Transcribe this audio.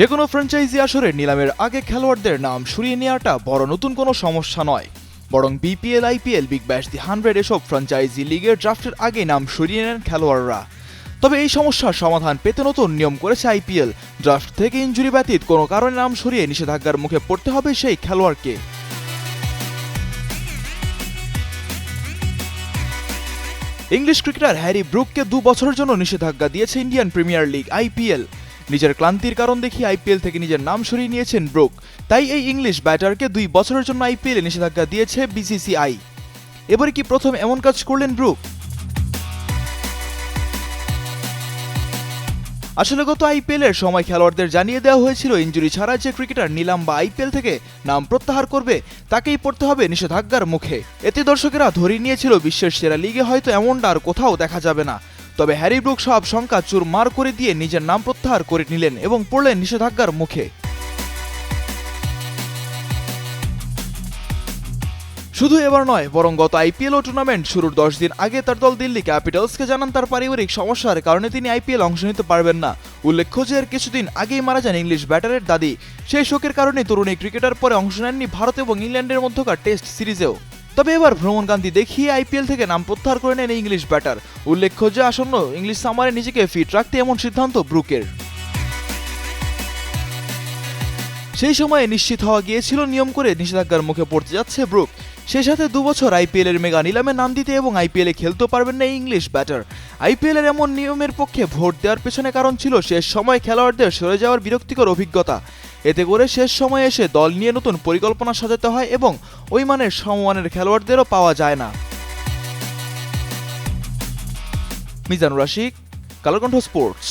যে কোনো ফ্র্যাঞ্চাইজি আসরে নিলামের আগে খেলোয়াড়দের নাম সরিয়ে নেওয়াটা বড় নতুন কোনো সমস্যা নয়। বরং BPL IPL Big Bash the Hundred এসব ফ্র্যাঞ্চাইজি লিগের ড্রাফটের আগে নাম সরিয়ে নেন খেলোয়াড়রা। তবে এই সমস্যার সমাধান পেতে নতুন নিয়ম করেছে আইপিএল ড্রাফট থেকে ইঞ্জুরি ব্যতীত কোনো কারণে নাম সরিয়ে নিষেধাজ্ঞার মুখে পড়তে হবে সেই খেলোয়াড়কে। ইংলিশ ক্রিকেটার হ্যারি ব্রুককে দু বছরের জন্য নিষেধাজ্ঞা দিয়েছে ইন্ডিয়ান প্রিমিয়ার লিগ আইপিএল নিজের ক্লান্তির কারণ দেখিয়ে আইপিএল থেকে নিজের নাম সরিয়ে নিয়েছেন ব্রুক। তাই এই ইংলিশ ব্যাটারকে দুই বছরের জন্য আইপিএলে নিষেধাজ্ঞা দিয়েছে বিসিসিআই। এবারে কি প্রথম এমন কাজ করলেন ব্রুক? আসলে গত আইপিএল এর সময় খেলোয়াড়দের জানিয়ে দেওয়া হয়েছিল ইঞ্জুরি ছাড়া যে ক্রিকেটার নিলাম বা আইপিএল থেকে নাম প্রত্যাহার করবে, তাকেই পড়তে হবে নিষেধাজ্ঞার মুখে। এতে দর্শকেরা ধরে নিয়েছিল, বিশ্বের সেরা লিগে হয়তো এমনটা আর কোথাও দেখা যাবে না। তবে হ্যারি ব্রুক সব শঙ্কা চুরমার করে দিয়ে নিজের নাম প্রত্যাহার করে নিলেন এবং পড়লেন নিষেধাজ্ঞার মুখে। শুধু এবার নয়, বরং গত আইপিএল ও টুর্নামেন্ট শুরুর দশ দিন আগে তার দল দিল্লি ক্যাপিটালসকে জানান তার পারিবারিক সমস্যার কারণে তিনি আইপিএল অংশ নিতে পারবেন না। উল্লেখ্য যে এর কিছুদিন আগেই মারা যান ইংলিশ ব্যাটারের দাদি। সেই শোকের কারণে তরুণী ক্রিকেটার পরে অংশ নেননি ভারত এবং ইংল্যান্ডের মধ্যকার টেস্ট সিরিজেও। তবে এবার ভ্রমণকান্তি দেখিয়ে আইপিএল থেকে নাম প্রত্যাহার করে নেন ইংলিশ ব্যাটার। উল্লেখ্য যে, আসন্ন ইংলিশ সামারে নিজেকে ফিট রাখতে এমন সিদ্ধান্ত ব্রুকের। সেই সময়ে নিশ্চিত হওয়া গিয়েছিল নিয়ম করে নিষেধাজ্ঞার মুখে পড়তে যাচ্ছে ব্রুক। সেই সাথে দুবছর আইপিএল এর মেগা নিলামে নাম দিতে এবং আইপিএল খেলতেও পারবেন না ইংলিশ ব্যাটার। আইপিএল এর এমন নিয়মের পক্ষে ভোট দেওয়ার পেছনে কারণ ছিল শেষ সময় খেলোয়াড়দের সরে যাওয়ার বিরক্তিকর অভিজ্ঞতা। এতে করে শেষ সময়ে এসে দল নিয়ে নতুন পরিকল্পনা সাজাতে হয় এবং ওই মানের সমমানের খেলোয়াড়দেরও পাওয়া যায় না। মিজানুর রাশিক, কালকণ্ঠ স্পোর্টস।